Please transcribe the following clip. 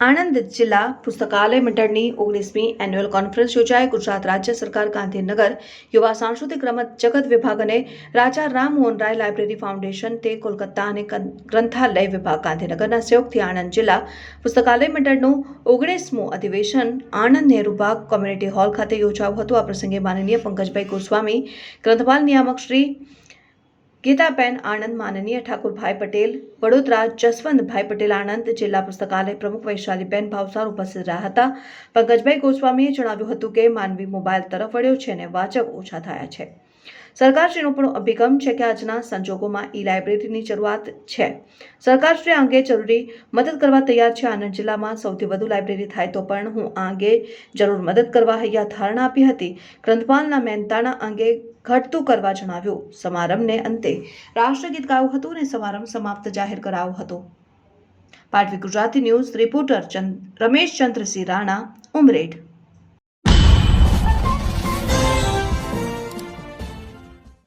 આણંદ જિલ્લા પુસ્તકાલય મંડળની ઓગણીસમી એન્યુઅલ કોન્ફરન્સ યોજાઈ. ગુજરાત રાજ્ય સરકાર ગાંધીનગર યુવા સાંસ્કૃતિક રમત જગત વિભાગ અને રાજા રામ મોહન રાય લાઇબ્રેરી ફાઉન્ડેશન તે કોલકાતા અને ગ્રંથાલય વિભાગ ગાંધીનગરના સહયોગથી આણંદ જિલ્લા પુસ્તકાલય મંડળનું ઓગણીસમું અધિવેશન આણંદ નહેરુબાગ કોમ્યુનિટી હોલ ખાતે યોજાયું હતું. આ પ્રસંગે માનનીય પંકજભાઈ ગોસ્વામી, ગ્રંથપાલ નિયામક શ્રી ગીતાબેન આણંદ માનનીય ઠાકુરભાઈ પટેલ, વડોદરા જસવંતભાઈ પટેલ આણંદ જિલ્લા પુસ્તકાલય પ્રમુખ વૈશાલીબેન ભાવસાર ઉપસ્થિત રહ્યા હતા. પંકજભાઈ ગોસ્વામીએ જણાવ્યું હતું કે, માનવી મોબાઈલ તરફ વળ્યો છે અને વાચક ઓછા થયા છે. સરકારશ્રીનો પણ અભિગમ છે કે આજના સંજોગોમાં ઈ લાઇબ્રેરીની શરૂઆત છે. સરકારશ્રી આ અંગે જરૂરી મદદ કરવા તૈયાર છે. આણંદ જિલ્લામાં સૌથી વધુ લાઇબ્રેરી થાય તો પણ હું આ અંગે જરૂર મદદ કરવા હૈયા ધારણા આપી હતી. ગ્રંથપાલના મહેનતાણા અંગે ઘટતું કરવા જણાવ્યું. સમારંભને અંતે રાષ્ટ્રગીત ગાયું હતું અને સમારંભ સમાપ્ત જાહેર કરાયો હતો. Patvi Gujarati news, reporter Ramesh Chandrasinh Rana, Umreth.